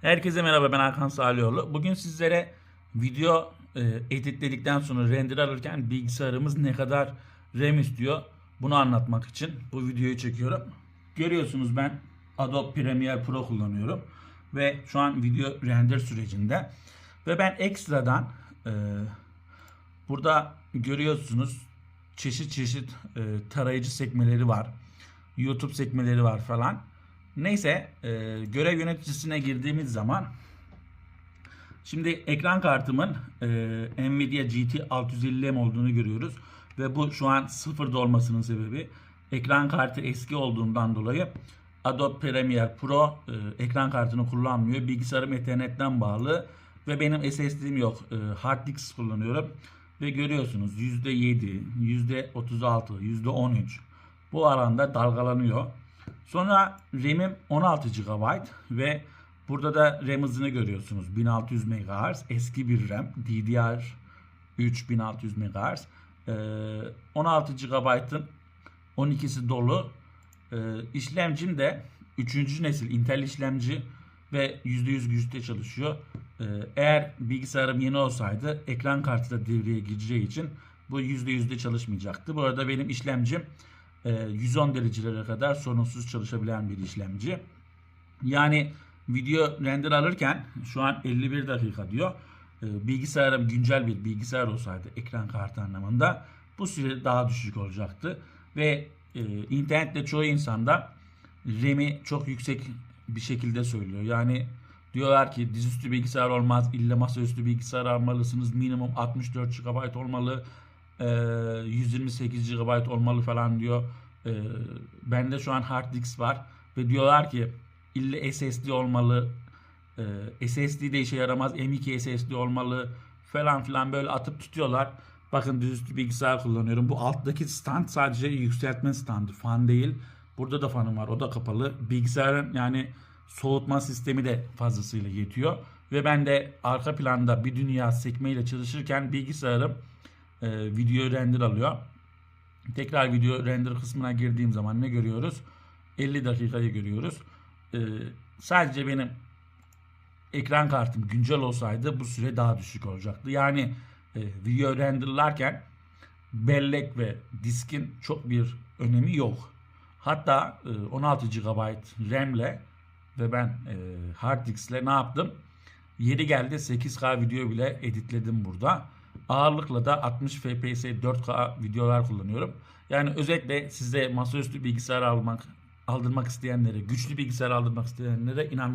Herkese merhaba ben Hakan Salioğlu. Bugün sizlere video e, editledikten sonra render alırken bilgisayarımız ne kadar RAM istiyor bunu anlatmak için bu videoyu çekiyorum. Görüyorsunuz ben Adobe Premiere Pro kullanıyorum ve şu an video render sürecinde ve ben ekstradan e, burada görüyorsunuz çeşit çeşit e, tarayıcı sekmeleri var. YouTube sekmeleri var falan. Neyse e, görev yöneticisine girdiğimiz zaman şimdi ekran kartımın e, Nvidia GT 650M olduğunu görüyoruz. Ve bu şu an sıfırda olmasının sebebi ekran kartı eski olduğundan dolayı Adobe Premiere Pro e, ekran kartını kullanmıyor. Bilgisayarım ethernetten bağlı ve benim SSD'm yok. E, hard disk kullanıyorum. Ve görüyorsunuz %7, %36, %13 bu aranda dalgalanıyor. Sonra RAM'im 16 GB ve burada da RAM hızını görüyorsunuz. 1600 MHz eski bir RAM. DDR3 1600 MHz. Ee, 16 GB'ın 12'si dolu. Ee, işlemcim de 3. nesil Intel işlemci ve %100 güçte çalışıyor. Ee, eğer bilgisayarım yeni olsaydı ekran kartı da devreye gireceği için bu %100'de çalışmayacaktı. Bu arada benim işlemcim 110 derecelere kadar sorunsuz çalışabilen bir işlemci. Yani video render alırken şu an 51 dakika diyor. Ee, bilgisayarım güncel bir bilgisayar olsaydı ekran kartı anlamında bu süre daha düşük olacaktı. Ve e, internette çoğu insanda RAM'i çok yüksek bir şekilde söylüyor. Yani diyorlar ki dizüstü bilgisayar olmaz, illa masaüstü bilgisayar almalısınız. Minimum 64 GB olmalı. 128 GB olmalı falan diyor. Bende şu an hard disk var ve diyorlar ki illa SSD olmalı. SSD de işe yaramaz. M2 SSD olmalı falan filan böyle atıp tutuyorlar. Bakın düzüstü bilgisayar kullanıyorum. Bu alttaki stand sadece yükseltme standı. Fan değil. Burada da fanım var. O da kapalı. Bilgisayarın yani soğutma sistemi de fazlasıyla yetiyor. Ve ben de arka planda bir dünya sekmeyle çalışırken bilgisayarım e, video render alıyor. Tekrar video render kısmına girdiğim zaman ne görüyoruz? 50 dakikayı görüyoruz. E, sadece benim ekran kartım güncel olsaydı bu süre daha düşük olacaktı. Yani e, video renderlarken bellek ve diskin çok bir önemi yok. Hatta e, 16 GB RAM ile ve ben e, hard disk ile ne yaptım? Yeri geldi 8K video bile editledim burada. Ağırlıkla da 60 FPS 4K videolar kullanıyorum. Yani özetle size masaüstü bilgisayar almak aldırmak isteyenlere, güçlü bilgisayar aldırmak isteyenlere inan